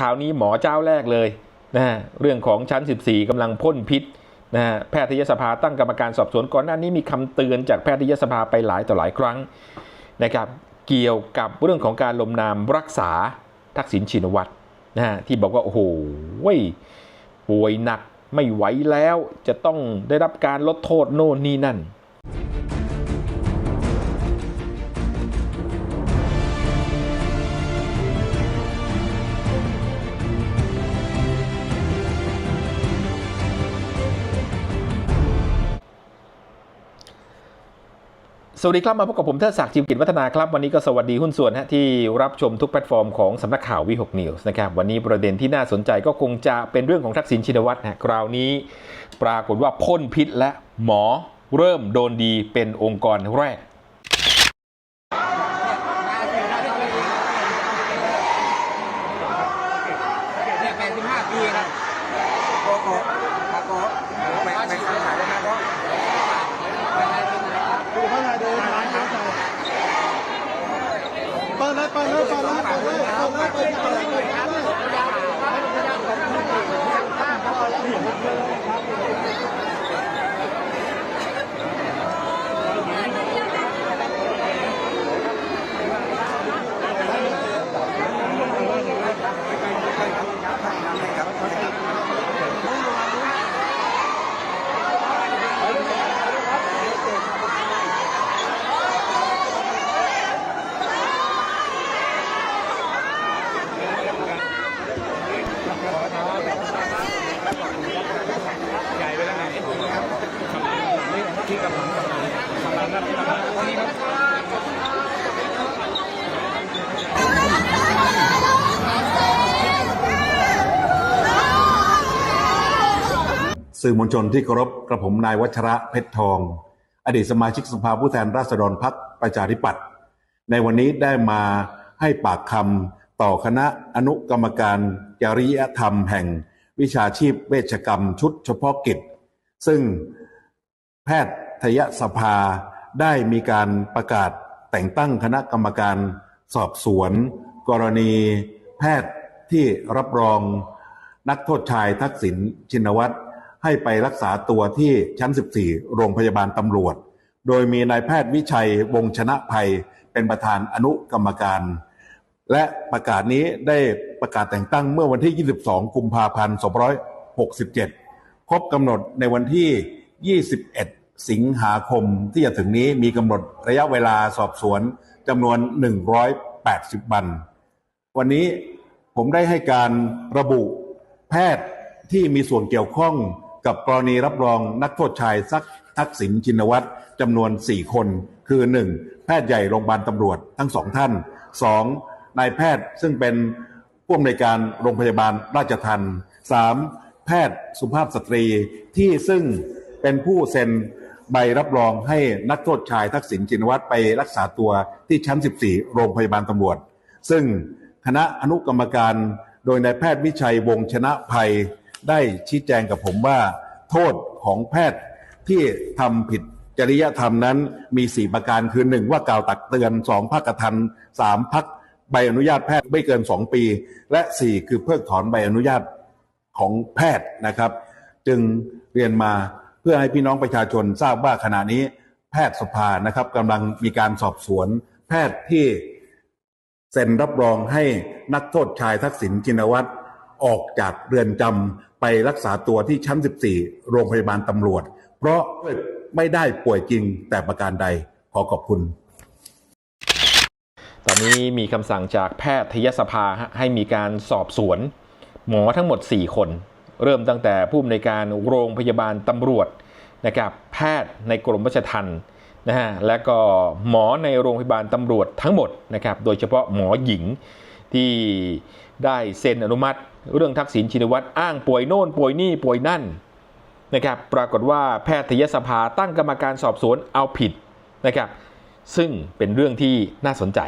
คราวนี้หมอเจ้าแรกเลยนะฮะเรื่องของชั้น 14กำลังพ่นพิษนะฮะแพทยสภาตั้งกรรมการสอบสวนก่อนหน้านี้มีคำเตือนจากแพทยสภาไปหลายต่อหลายครั้งนะครับเกี่ยวกับเรื่องของการลงนามรักษาทักษิณชินวัตรนะฮะที่บอกว่า โอ้โหป่วยหนักไม่ไหวแล้วจะต้องได้รับการลดโทษโน่นนี่นั่น สวัสดีครับมาพบกับผมเทิดศักดิ์จิมกิจวัฒนาครับ วันนี้ก็สวัสดีหุ้นส่วนฮะที่รับชมทุกแพลตฟอร์มของสำนักข่าววิหกนิวส์นะครับวันนี้ประเด็นที่น่าสนใจก็คงจะเป็นเรื่องของทักษิณชินวัตรนะคราวนี้ปรากฏว่าพ่นพิษและหมอเริ่มโดนดีเป็นองค์กรแรกแปดสิบห้าปีครับโกโก้โกโก้แปดแปดสิบห้าได้ไหมครับ ดูข้างในดูร้านค้าใจ เปิดเลยเปิดเลยเปิดเลยเปิดเลยเปิดเลยเปิดเลยเปิดเลยเปิดเลย สื่อมวลชนที่เคารพกระผมนายวัชระเพชรทอง อดีตสมาชิกสภาผู้แทนราษฎรพักประชาธิปัตย์ในวันนี้ได้มาให้ปากคำต่อคณะอนุกรรมการจริยธรรมแห่งวิชาชีพเวชกรรมชุดเฉพาะกิจ ซึ่งแพทยสภาได้มีการประกาศแต่งตั้งคณะกรรมการสอบสวน กรณีแพทย์ที่รับรองนักโทษชายทักษิณชินวัตร ให้ไปรักษาตัวที่ชั้น 14 โรงพยาบาลตำรวจ โดยมีนายแพทย์วิชัยวงชนะภัย เป็นประธานอนุกรรมการ และประกาศนี้ได้ประกาศแต่งตั้งเมื่อวันที่ 22 กุมภาพันธ์ 2567 ครบกำหนดในวันที่ 21 สิงหาคมที่จะถึงนี้มีกำหนดระยะเวลาสอบสวนจำนวน 180 วัน วันนี้ผมได้ให้การระบุแพทย์ที่มีส่วนเกี่ยวข้อง กับกรณีรับรองนักโทษชายซักทักษิณชินวัตรจำนวน 4 คน คือ 1. แพทย์ใหญ่โรงพยาบาลตำรวจทั้งสองท่าน 2. นายแพทย์ซึ่งเป็นผู้อำนวยการโรงพยาบาลราชทัน 3. แพทย์สุภาพสตรีที่ซึ่งเป็นผู้เซ็นใบรับรองให้นักโทษชายทักษิณชินวัตรไปรักษาตัวที่ชั้น 14 โรงพยาบาลตำรวจ ซึ่งคณะอนุกรรมการโดยนายแพทย์วิชัยวงศ์ชนะภัย ได้ชี้แจงกับผมว่า โทษของแพทย์ที่ทำผิดจริยธรรมนั้นมี 4 ประการคือ 1 ว่ากล่าวตักเตือน 2 พักกระทัน 3 พักใบอนุญาตแพทย์ไม่เกิน 2 ปี และ 4 คือเพิกถอนใบอนุญาตของแพทย์นะครับ จึงเรียนมาเพื่อให้พี่น้องประชาชนทราบว่าขณะนี้แพทย์สภานะครับกำลังมีการสอบสวน แพทย์ที่เซ็นรับรองให้นักโทษชายทักษิณชินวัตร ออกจากเรือนจำไปรักษาตัวที่ชั้น 14 โรงพยาบาลตำรวจ เพราะไม่ได้ป่วยจริงแต่ประการใดขอขอบคุณตอนนี้มีคำสั่งจากแพทยสภาฮะให้มีการสอบสวน หมอทั้งหมด 4 คน เริ่มตั้งแต่ผู้อำนวยการโรงพยาบาลตำรวจนะครับแพทย์ในกรมราชทัณฑ์นะฮะและก็หมอในโรงพยาบาลตำรวจทั้งหมดนะครับโดยเฉพาะหมอหญิง ที่ได้เซ็นอนุมัติ เรื่องทักษิณชินวัตรอ้างป่วยโน่นป่วยนี่ป่วยนั่นนะครับปรากฏว่าแพทยสภาตั้งกรรมการสอบสวนเอาผิดนะครับซึ่งเป็นเรื่องที่น่าสนใจ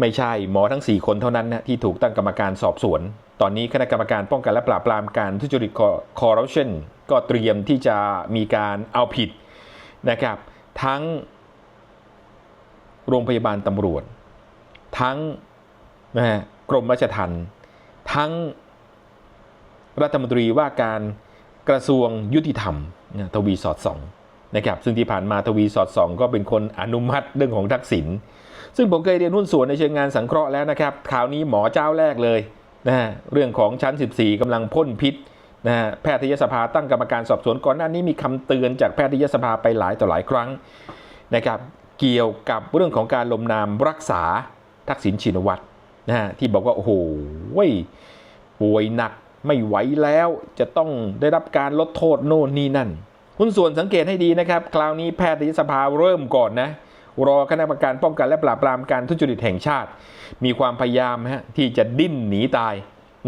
ไม่ใช่หมอทั้ง 4 คนเท่านั้นนะที่ถูกตั้งกรรมการสอบสวน ตอนนี้คณะกรรมการป้องกันและปราบปรามการทุจริตคอร์รัปชันก็เตรียมที่จะมีการเอาผิดนะครับทั้งโรงพยาบาลตำรวจ ทั้งนะกรมราชทัณฑ์ทั้งรัฐมนตรีว่าการกระทรวงยุติธรรมนะทวีสอดส่องนะครับซึ่งที่ผ่านมาทวีสอดส่อง ก็เป็นคนอนุมัติเรื่องของทักษิณซึ่งผมเคยเรียนหุ้นส่วนในเชิงงานสังเคราะห์แล้วนะครับคราวนี้หมอเจ้าแรกเลยนะฮะเรื่องของชั้น 14กำลังพ่นพิษนะฮะแพทยสภาตั้งกรรมการสอบสวนก่อนหน้านี้มีคำเตือนจากแพทยสภาไปหลายต่อหลายครั้งนะครับเกี่ยวกับเรื่องของการลงนามรักษา ทักษิณชินวัตรนะฮะที่บอกว่า โอ้โหเว้ยป่วยหนักไม่ไหวแล้วจะต้องได้รับการลดโทษโน่นนี่นั่นหุ้นส่วนสังเกตให้ดีนะครับ คราวนี้แพทยสภาเริ่มก่อนนะ รอคณะกรรมการป้องกันและปราบปรามการทุจริตแห่งชาติ มีความพยายามฮะที่จะดิ้นหนีตาย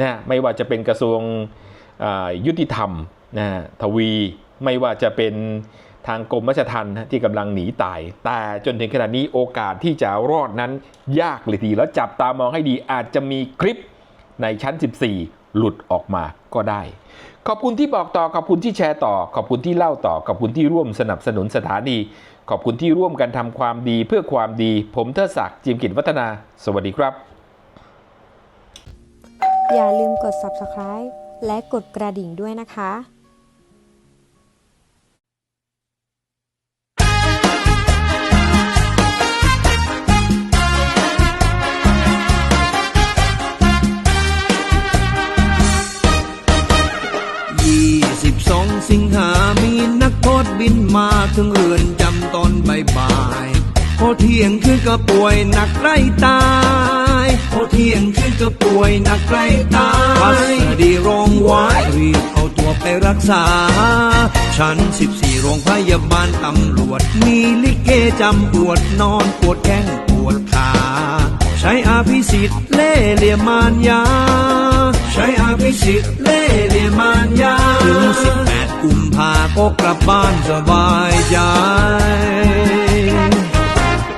นะไม่ว่าจะเป็นกระทรวงยุติธรรมนะฮะทวี ไม่ว่าจะเป็น ทางกรมราชทัณฑ์นที่กำลังหนีตาย แต่จนถึงขณะนี้โอกาสที่จะรอดนั้นยากเลยทีแล้วจับตามองให้ดีอาจจะมีคลิปในชั้น 14 หลุดออกมาก็ได้ ขอบคุณที่บอกต่อ ขอบคุณที่แชร์ต่อ ขอบคุณที่เล่าต่อ ขอบคุณที่ร่วมสนับสนุนสถานี ขอบคุณที่ร่วมกันทำความดีเพื่อความดี ผมเทศักดิ์จิมกิจวัฒนา สวัสดีครับ อย่าลืมกด subscribe และกดกระดิ่งด้วยนะคะ 22สิงหามีนักโทษบินมาถึงเรือนจำตอนบ่ายๆพอเที่ยงคืนก็ป่วยหนักใกล้ตายพอเที่ยงคืนก็ป่วยหนักใกล้ตายพัสดีร้องไว้รีบเอาตัวไปรักษา ชั้น14โรงพยาบาลตำรวจ มีลิเกจำปวดนอนปวดแข้งปวดขา ช้อาภิสิทธิ์เล่เหลี่ยมมารยา ใช้อาภิสิทธิ์เล่เหลี่ยมมารยาถึง18กุมภาก็กลับบ้านสบายใจ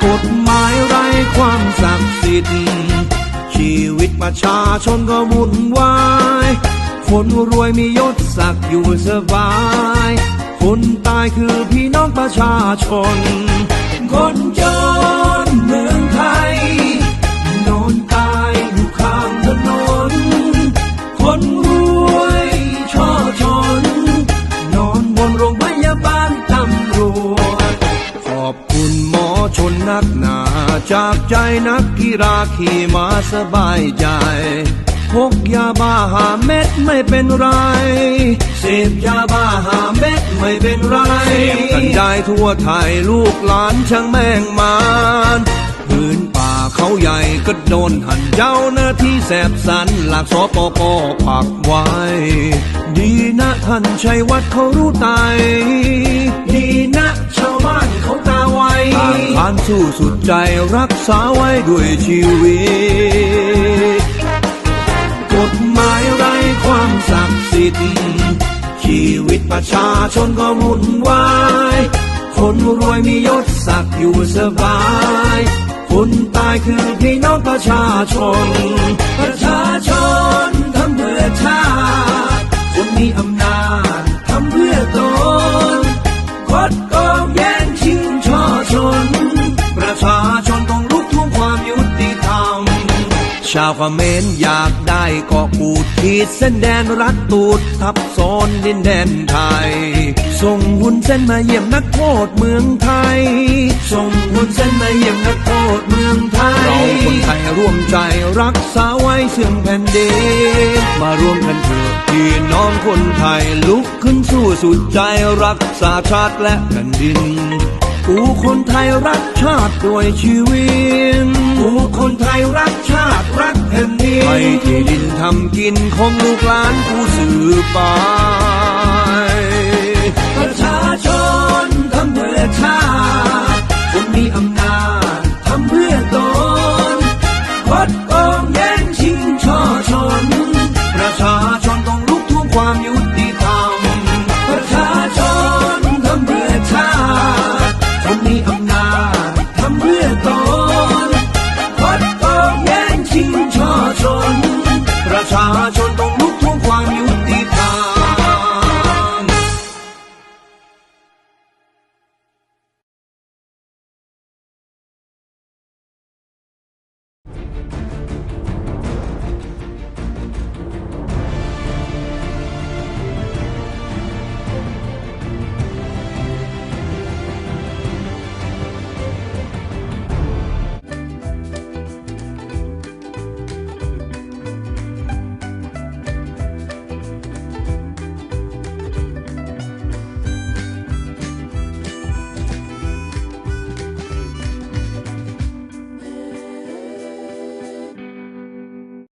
กฎหมายไร้ความศักดิ์สิทธิ์ชีวิตประชาชนก็วุ่นวายคนรวยมียศศักดิ์อยู่สบาย คนตายคือพี่น้องประชาชน คนจนเมืองไทย ใจนักกีฬาขี่มาสบายใจพกยาบ้าหาเม็ดไม่เป็นไร เสพยาบ้าหาเม็ดไม่เป็นไรเสพกันได้ทั่วไทยลูกหลานช่างแม่งมานพื้นป่าเขาใหญ่ก็โดนหันเจ้าหน้าที่แสบสันหลักสปปปักไว้ ดีนะท่านชัยวัดเขารู้ไตดีนะ ชาวบ้านเขาตาไวผ่านสู้สุดใจรักษาไว้ด้วยชีวิต กฎหมายไร้ความศักดิ์สิทธิ์ชีวิตประชาชนก็วุ่นวายคนรวยมียศศักดิ์อยู่สบายคนตายคือพี่น้องประชาชน ประชาชน ชาวเขมรอยากได้กาะกูดขีดเส้นแดนรัดตูดทับซ้อนดินแดนไทย ส่งหุ่นเส้นมาเยี่ยมนักโทษเมืองไทย ส่งหุ่นเส้นมาเยี่ยมนักโทษเมืองไทย เราคนไทยร่วมใจรักษาไว้เสื่อมแผ่นดินมาร่วมกันเถิดพี่น้องคนไทยลุกขึ้นสู้สุดใจรักษาชาติและแผ่นดิน กูคนไทยรักชาติด้วยชีวิต กูคนไทยรักชาติรักแผ่นดินให้ที่ดินทำกินของลูกหลานกูสืบไป ประชาชนทำเพื่อชาติ